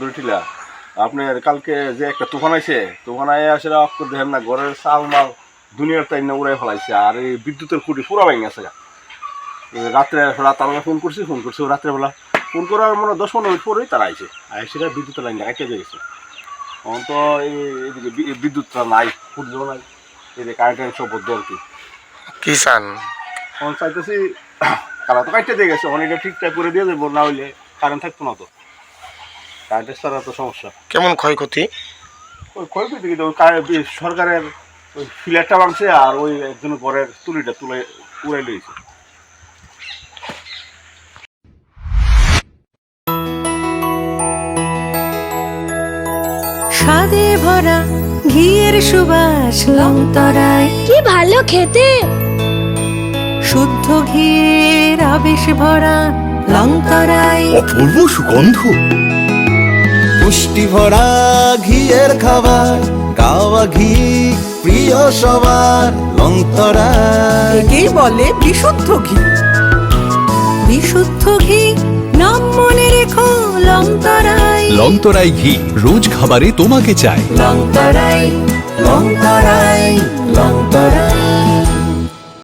দুটিলা আপনার কালকে যে একটা তুফান আইছে তুফান আইয়া আসে অক্ষ দেখেন না ঘরের চাল মাল দুনিয়ার তাই না উড়াই ফেলাইছে আর এই বিদ্যুতের খুঁটি পুরো ভেঙে গেছে রাত্রে রাত আমরা ফোন করছি ফোন করছি ও রাত্রেবেলা ফোন করার মনে দশ পনেরো মিনিট পরেই তারা আইছে আইসে বিদ্যুতের লাইন কাটে দিয়ে গেছে। এখন তো এই বিদ্যুৎটা নাই খুঁজলেও নাই এদিকে কারেন্ট সব বদ্ধ আর কি। কি চান? এখন চাইতেছি তারা তো কাটতে দিয়ে গেছে অনেকটা ঠিকঠাক করে দিয়ে দেবো না হইলে কারেন্ট থাকতো না তো। কারেন্টের ছাড়া তো সমস্যা। কেমন ক্ষয়ক্ষতি? ওই ক্ষয়ক্ষতি কিন্তু সরকারের ওই ফিলারটা ভাঙছে আর ওই একজন ঘরের তুলিটা তুলে উড়াই লইছে। স্বাদে ভরা ঘিয়ের সুবাস লংতরায়। কি ভালো খেতে! শুদ্ধ ঘিয়ের আবেশ ভরা লংতরায়। অপূর্ব সুগন্ধ! পুষ্টি ভরা ঘিয়ের খাবার গাওয়া ঘি প্রিয় সবার লংতরা কে বলে বিশুদ্ধ ঘি। বিশুদ্ধ ঘি নাম মনে রেখো লংতরায় লংতরাই ঘি রোজ খাবারে তোমাকে চাই। লংতরাই লংতরাই